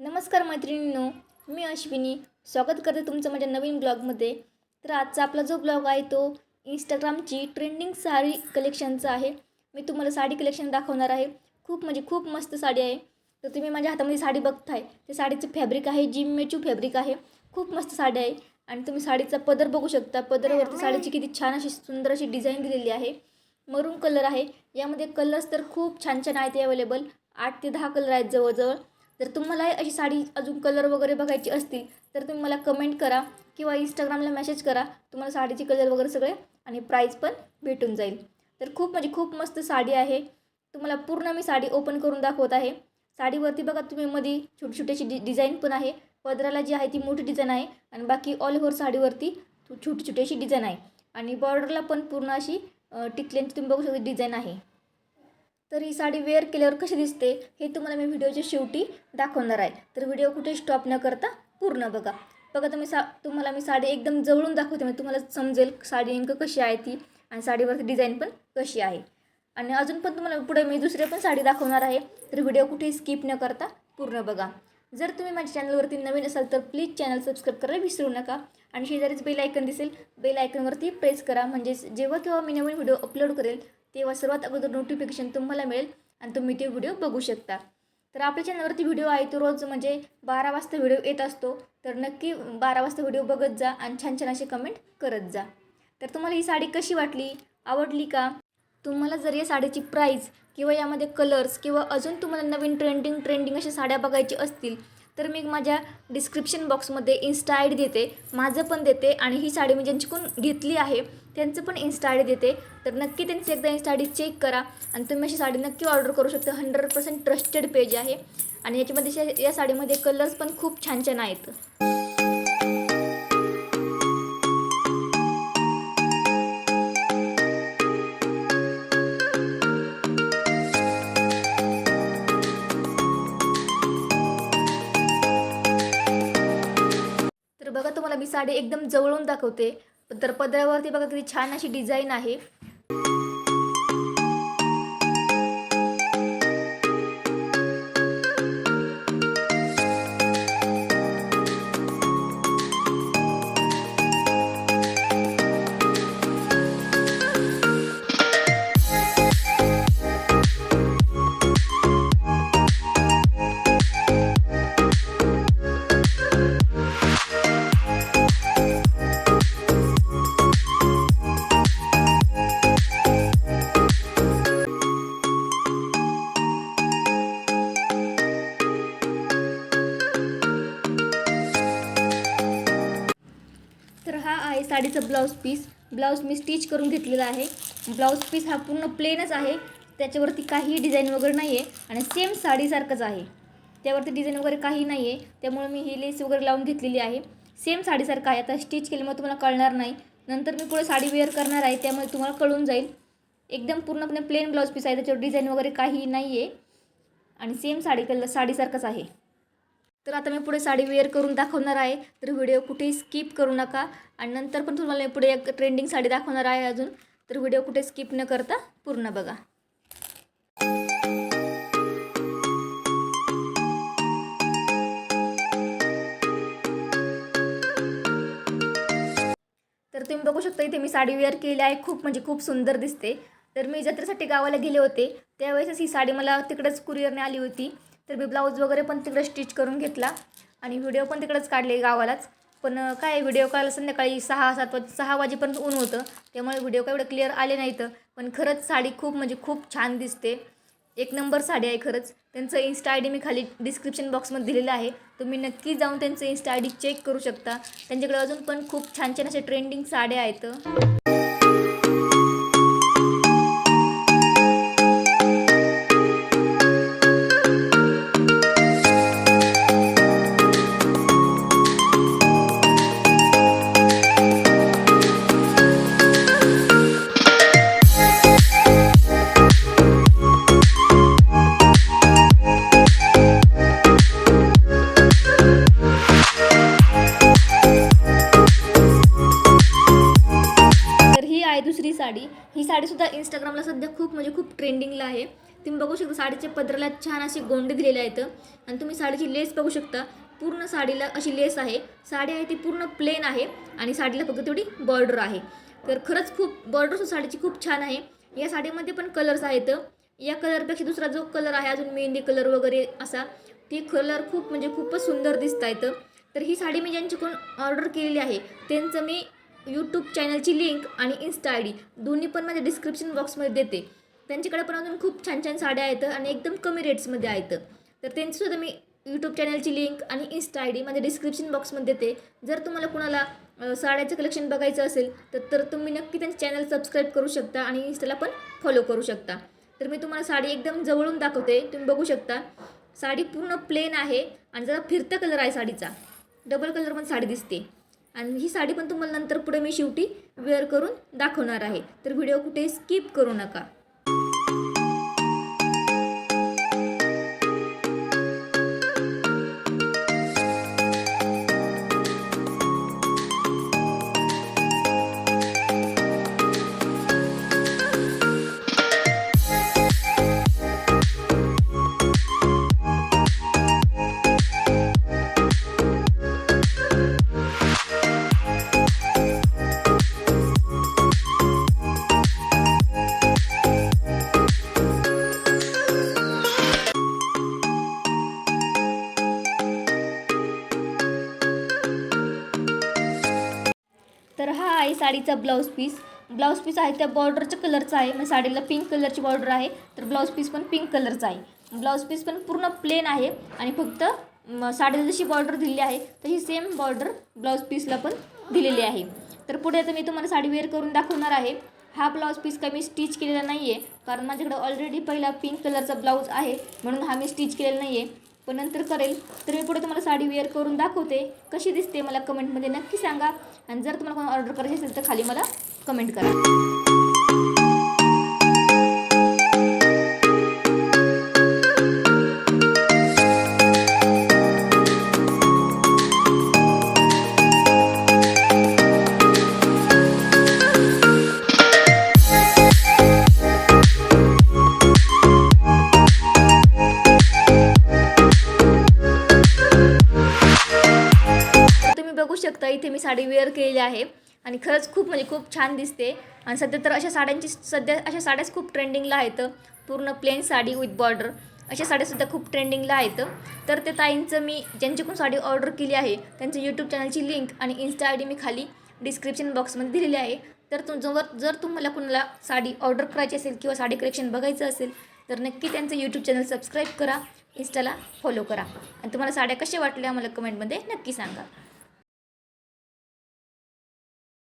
नमस्कार मैत्रिणींनो मी अश्विनी. स्वागत करते तुमचं माझ्या नवीन ब्लॉगमध्ये. तर आजचा आपला जो ब्लॉग आहे तो इंस्टाग्रामची ट्रेंडिंग साडी कलेक्शनचा आहे. मी तुम्हाला साडी कलेक्शन दाखवणार आहे. खूप म्हणजे खूप मस्त साडी आहे. तर तुम्ही माझ्या हातामध्ये साडी बघताय. ते साडीचं फॅब्रिक आहे जिम्मेचू फॅब्रिक आहे. खूप मस्त साडी आहे. आणि तुम्ही साडीचा पदर बघू शकता. पदरवरती साडीची किती छान अशी सुंदर अशी डिझाईन दिलेली आहे. मरून कलर आहे. यामध्ये कलर्स तर खूप छान छान आहेत अवेलेबल आठ ते दहा कलर आहेत जवळजवळ. जर तुम्हाला अशी साडी अजून कलर वगैरे बघायची असतील तर तुम्ही मला कमेंट करा किंवा इंस्टाग्रामला मेसेज करा. तुम्हाला साडीचे कलर वगैरे सगळे आणि प्राईज पण भेटून जाईल. तर खूप म्हणजे खूप मस्त साडी आहे. तुम्हाला पूर्ण मी साडी ओपन करून दाखवत आहे. साडीवरती बघा तुम्ही मध्ये छोटी छोटीशी डि डिझाईन पण आहे. पदराला जी आहे ती मोठी डिझाईन आहे आणि बाकी ऑल ओव्हर साडीवरती छोटी छोटी अशी डिझाईन आहे. आणि बॉर्डरला पण पूर्ण अशी टिकल्यांची तुम्ही बघू शकता डिझाईन आहे. तर ही साडी वेअर केल्यावर कशी दिसते हे तुम्हाला मी व्हिडिओच्या शेवटी दाखवणार आहे. तर व्हिडिओ कुठे स्टॉप न करता पूर्ण बघा. बघा तुम्ही सा तुम्हाला मी साडी एकदम जवळून दाखवते म्हणजे तुम्हाला समजेल साडी नेमकं कशी आहे ती आणि साडीवरती डिझाईन पण कशी आहे. आणि अजून पण तुम्हाला पुढे मी दुसरे पण साडी दाखवणार आहे तर व्हिडिओ कुठेही स्किप न करता पूर्ण बघा. जर तुम्ही माझ्या चॅनलवरती नवीन असाल तर प्लीज चॅनल सबस्क्राईब करायला विसरू नका. आणि शेजारीच बेल आयकन दिसेल बेल आयकनवरती प्रेस करा. म्हणजे जेव्हा केव्हा मी नवीन व्हिडिओ अपलोड करेल तेव्हा सर्वात अगोदर नोटिफिकेशन तुम्हाला मिळेल आणि तुम्ही ते व्हिडिओ बघू शकता. तर आपल्या चॅनलवरती व्हिडिओ आहे तो रोज म्हणजे बारा वाजता व्हिडिओ येत असतो. तर नक्की बारा वाजता व्हिडिओ बघत जा आणि छान छान असे कमेंट करत जा. तर तुम्हाला ही साडी कशी वाटली? आवडली का? तुम्हाला जर या साडीची प्राईस किंवा यामध्ये कलर्स किंवा अजून तुम्हाला नवीन ट्रेंडिंग ट्रेंडिंग अशा साड्या बघायची असतील तर मी माझ्या डिस्क्रिप्शन बॉक्समध्ये इन्स्टा आय डी देते माझं पण देते आणि ही साडी मी ज्यांच्याकडून घेतली आहे त्यांचं पण इन्स्टा आय डी देते. तर नक्की त्यांची एकदा इन्स्टा आय डी चेक करा आणि तुम्ही अशी साडी नक्की ऑर्डर करू शकता. हंड्रेड पर्सेंट ट्रस्टेड पेज आहे आणि याच्यामध्ये या साडीमध्ये कलर्स पण खूप छान छान आहेत. तुम्हाला मी साडी एकदम जवळून दाखवते. तर पदरावरती बघा किती छान अशी डिझाईन आहे. आहे साडीचा ब्लाऊज पीस. ब्लाऊज मी स्टिच करून घेतलेला आहे. ब्लाऊज पीस हा पूर्ण प्लेनच आहे. त्याच्यावरती काही डिझाईन वगैरे नाही आहे आणि सेम साडीसारखंच आहे. त्यावरती डिझाईन वगैरे काही नाही आहे त्यामुळे मी ही लेस वगैरे लावून घेतलेली आहे. सेम साडीसारखं आहे. आता स्टिच केल्यामुळे तुम्हाला कळणार नाही. नंतर मी पुढे साडी वेअर करणार आहे. त्यामुळे तुम्हाला कळून जाईल. एकदम पूर्णपणे प्लेन ब्लाऊज पीस आहे. त्याच्यावर डिझाईन वगैरे काही नाही आहे आणि सेम साडी कलर साडीसारखंच आहे. तर आता मी पुढे साडी वेअर करून दाखवणार आहे. तर व्हिडिओ कुठेही स्किप करू नका. आणि नंतर पण तुम्हाला मी पुढे एक ट्रेंडिंग साडी दाखवणार आहे अजून. तर व्हिडिओ कुठे स्किप न करता पूर्ण बघा. तर तुम्ही बघू शकता इथे मी साडी वेअर केली आहे. खूप म्हणजे खूप सुंदर दिसते. तर मी जत्रेसाठी गावाला गेले होते. त्यावेळेसच ही साडी मला तिकडंच कुरिअरने आली होती. तर मी ब्लाऊज वगैरे पण तिकडं स्टिच करून घेतला. आणि व्हिडिओ पण तिकडंच काढले गावालाच. पण काय व्हिडिओ काढला संध्याकाळी सहा सात वाज सहा वाजेपर्यंत ऊन होतं. त्यामुळे व्हिडिओ काय एवढं क्लिअर आले नाहीत. पण खरंच साडी खूप म्हणजे खूप छान दिसते. एक नंबर साडी आहे खरंच. त्यांचं इन्स्टा आय डी मी खाली डिस्क्रिप्शन बॉक्समध्ये दिलेलं आहे. तुम्ही नक्की जाऊन त्यांचं इन्स्टा आय डी चेक करू शकता. त्यांच्याकडे अजून पण खूप छान छान अशा ट्रेंडिंग साड्या आहेत. साडी. ही साडीसुद्धा इंस्टाग्रामला सध्या खूप म्हणजे खूप ट्रेंडिंगला आहे. तुम्ही बघू शकता साडीच्या पदराला छान असे गोंडे दिलेले आहेत. आणि तुम्ही साडीची लेस बघू शकता. पूर्ण साडीला अशी लेस आहे. साडी आहे ती पूर्ण प्लेन आहे आणि साडीला फक्त तेवढी बॉर्डर आहे. तर खरंच खूप बॉर्डर साडीची खूप छान आहे. या साडीमध्ये पण कलर्स आहेत. या कलरपेक्षा दुसरा जो कलर आहे अजून मेहंदी कलर वगैरे असा ते कलर खूप म्हणजे खूपच सुंदर दिसत आहेत तर ही साडी मी ज्यांच्याकडून ऑर्डर केलेली आहे त्यांचं मी यूट्यूब चॅनलची लिंक आणि इन्स्टा आय डी दोन्ही पण माझ्या डिस्क्रिप्शन बॉक्समध्ये देते. त्यांच्याकडे पण अजून खूप छान छान साड्या आहेत आणि एकदम कमी रेट्समध्ये आहेत. तर त्यांचीसुद्धा मी यूट्यूब चॅनलची लिंक आणि इन्स्टा आय डी माझ्या डिस्क्रिप्शन बॉक्समध्ये देते. जर तुम्हाला कुणाला साड्याचं कलेक्शन बघायचं असेल तर तर तुम्ही नक्की त्यांचं चॅनल सबस्क्राईब करू शकता आणि इन्स्टाला पण फॉलो करू शकता. तर मी तुम्हाला साडी एकदम जवळून दाखवते. तुम्ही बघू शकता. साडी पूर्ण प्लेन आहे आणि जरा फिरता कलर आहे साडीचा. डबल कलरमध्ये साडी दिसते. आणि ही साडी पण तुम्हाला नंतर पुढे मी शेवटी वेअर करून दाखवणार आहे. तर व्हिडिओ कुठे स्किप करू नका. तर हा आहे साडीचा ब्लाऊज पीस. ब्लाऊज पीस आहे त्या बॉर्डरच्या कलरचा आहे. मग साडीला पिंक कलरची बॉर्डर आहे तर ब्लाऊज पीस पण पिंक कलरचा आहे. ब्लाऊज पीस पण पूर्ण प्लेन आहे आणि फक्त साडीला जशी बॉर्डर दिलेली आहे तशी सेम बॉर्डर ब्लाऊज पीसला पण दिलेली आहे. तर पुढे आता मी तुम्हाला साडी वेअर करून दाखवणार आहे. हा ब्लाऊज पीस काही मी स्टिच केलेला नाही आहे कारण माझ्याकडे ऑलरेडी पहिला पिंक कलरचा ब्लाऊज आहे म्हणून हा मी स्टिच केलेला नाही आहे पण नंतर करेल. तर मी पुढे तुम्हाला साडी वेअर करून दाखवते. कशी दिसते मला कमेंटमध्ये नक्की सांगा. आणि जर तुम्हाला कोण ऑर्डर करायची असेल तर खाली मला कमेंट करा. साडी वेअर केलेली आहे. आणि खरंच खूप म्हणजे खूप छान दिसते. आणि सध्या तर अशा साड्यांची सध्या अशा साड्याच खूप ट्रेंडिंगला आहेत. पूर्ण प्लेन साडी विथ बॉर्डर अशा साड्यासुद्धा खूप ट्रेंडिंगला आहेत. तर ते ताईंचं मी ज्यांच्याकडून साडी ऑर्डर केली आहे त्यांचं यूट्यूब चॅनलची लिंक आणि इन्स्टा आय डी मी खाली डिस्क्रिप्शन बॉक्समध्ये दिलेली आहे. तर तुम जर जर तुम्हाला कुणाला साडी ऑर्डर करायची असेल किंवा साडी कलेक्शन बघायचं असेल तर नक्की त्यांचं यूट्यूब चॅनल सबस्क्राईब करा. इन्स्टाला फॉलो करा. आणि तुम्हाला साड्या कशा वाटल्या मला कमेंटमध्ये नक्की सांगा.